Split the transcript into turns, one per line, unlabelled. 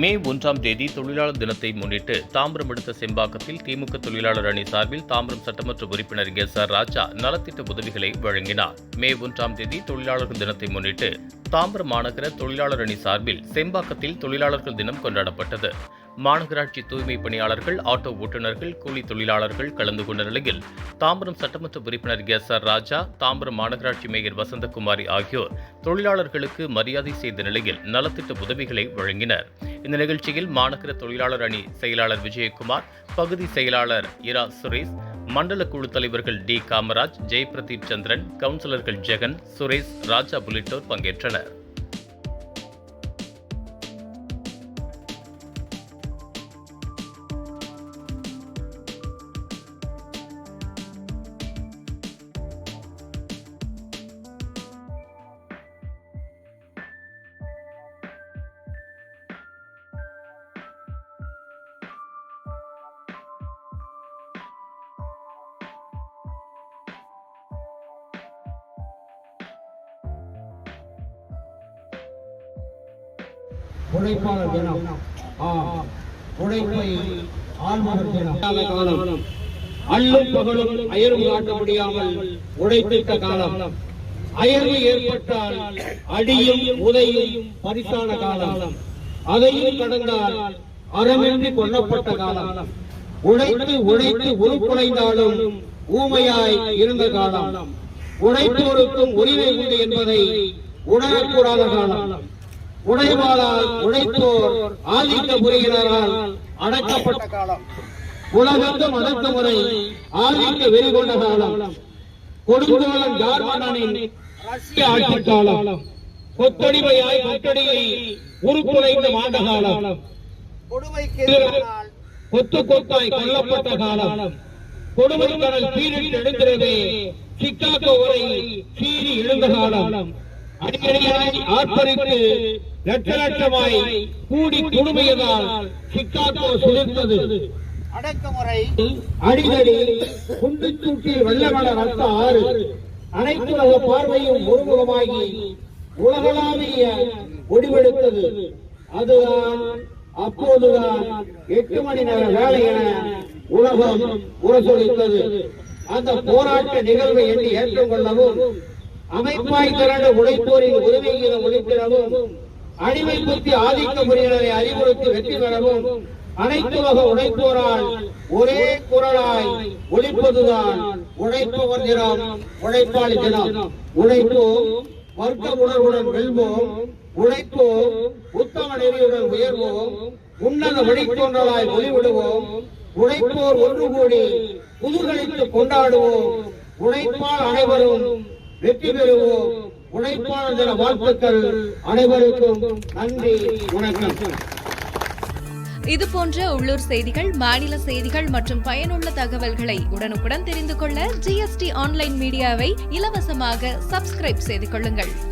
மே ஒன்றாம் தேதி தொழிலாளர் தினத்தை முன்னிட்டு தாம்பரம் அடுத்த செம்பாக்கத்தில் திமுக தொழிலாளர் அணி சார்பில் தாம்பரம் சட்டமன்ற உறுப்பினர் எஸ் ஆர் ராஜா நலத்திட்ட உதவிகளை வழங்கினார். மே ஒன்றாம் தேதி தொழிலாளர்கள் தினத்தை முன்னிட்டு தாம்பரம் மாநகர தொழிலாளர் அணி சார்பில் செம்பாக்கத்தில் தொழிலாளர்கள் தினம் கொண்டாடப்பட்டது. மாநகராட்சி தூய்மை பணியாளர்கள் ஆட்டோ ஓட்டுநர்கள் கூலி தொழிலாளர்கள் கலந்து கொண்ட நிலையில் தாம்பரம் சட்டமன்ற உறுப்பினர் எஸ் ஆர் ராஜா தாம்பரம் மாநகராட்சி மேயர் வசந்தகுமாரி ஆகியோர் தொழிலாளர்களுக்கு மரியாதை செய்த நிலையில் நலத்திட்ட உதவிகளை வழங்கினர். இந்த நிகழ்ச்சியில் மாநகர தொழிலாளர் அணி செயலாளர் விஜயகுமார் பகுதி செயலாளர் இரா சுரேஷ் மண்டல குழு தலைவர்கள் டி காமராஜ் ஜெயபிரதீப் சந்திரன் கவுன்சிலர்கள் ஜெகன் சுரேஷ் ராஜா உள்ளிட்டோர் பங்கேற்றனர்.
உழைப்பாளர் தினம். உழைப்பை ஆள்மகர் தினம். காலம். அள்ளும் பகலும் அயர்வு காட்ட முடியாமல் உழைத்திட்ட காலம். அயர்வு ஏற்பட்டால் அடியும் உதையும் பரிசான காலம். அதையும் கடந்தால் அறமின்றி கொல்லப்பட்ட காலம். உழைத்து உழைத்து உருக்குலைந்தாலும் ஊமையாய் இருந்த காலம். உழைப்போருக்கும் உரிமை உண்டு என்பதை உணரக்கூடாத காலம். உடைவாளால் உழைத்தோர் ஆதிக்க முறையினரால் அடக்கப்பட்ட காலம். உலகத்தும் அடக்குமுறை ஆதிக்க வெறிகொண்ட காலம். கொடுங்கோலன் ஜார்மனின் ரஷ்ய ஆட்சி காலம். கொத்தடிமையாய் கொத்தடியை உருக்குலைந்த மாண்ட காலம். கொத்து கொத்தாய் கொல்லப்பட்ட காலம். கொடுமை கடல் சீரில் எழுந்திரவே சிக்காகோ வரை சீறி எழுந்த காலம். அடிக்கடியாய் ஆர்ப்பரித்து லட்ச லட்சமாய் கூடி குடுமையதால் சிக்காகோ சுழித்தது
அடக்குமுறை.
குண்டு சூட்டி வெள்ளமல ரத்த ஆறு. அனைத்து உலக பார்வையும் ஒருமுகமாகி உலகளாவிய முடிவெடுத்தது அதுதான் அப்போதுதான் எட்டு மணி நேர வேலை என உலகம் உரசொலித்தது அந்த போராட்ட நிகழ்வை எண்ணி ஏற்றுக்கொள்ளவும் அமைப்பாய் திரண்ட உழைப்போரின் உரிமைகளை ஒழித்திடவும் அடிமை புத்தி ஆதிக்க முறையினரை அறிவுறுத்தி வெற்றி பெறவும் அனைத்து வகை உழைப்போரால் ஒரே குரலாய் ஒழிப்பதுதான் உழைப்பவர் தினம் உழைப்பாளி தினம். உழைப்போம் வர்க்க உணர்வுடன் வெல்வோம் உழைப்போம் உத்தம நெறியுடன் உயர்வோம் உன்னத வழித்தோன்றலாய் ஒளிவிடுவோம் உழைப்போர் ஒன்று கூடி புதுகளித்து கொண்டாடுவோம் உழைப்பால் அனைவரும் வெற்றி பெறுவோம். உழைப்பாளர் தின வாழ்த்துக்கள் அனைவருக்கும். நன்றி வணக்கம்.
இது போன்ற உள்ளூர் செய்திகள் மாநில செய்திகள் மற்றும் பயனுள்ள தகவல்களை உடனுக்குடன் தெரிந்து கொள்ள ஜிஎஸ்டி ஆன்லைன் மீடியாவை இலவசமாக சப்ஸ்கிரைப் செய்து கொள்ளுங்கள்.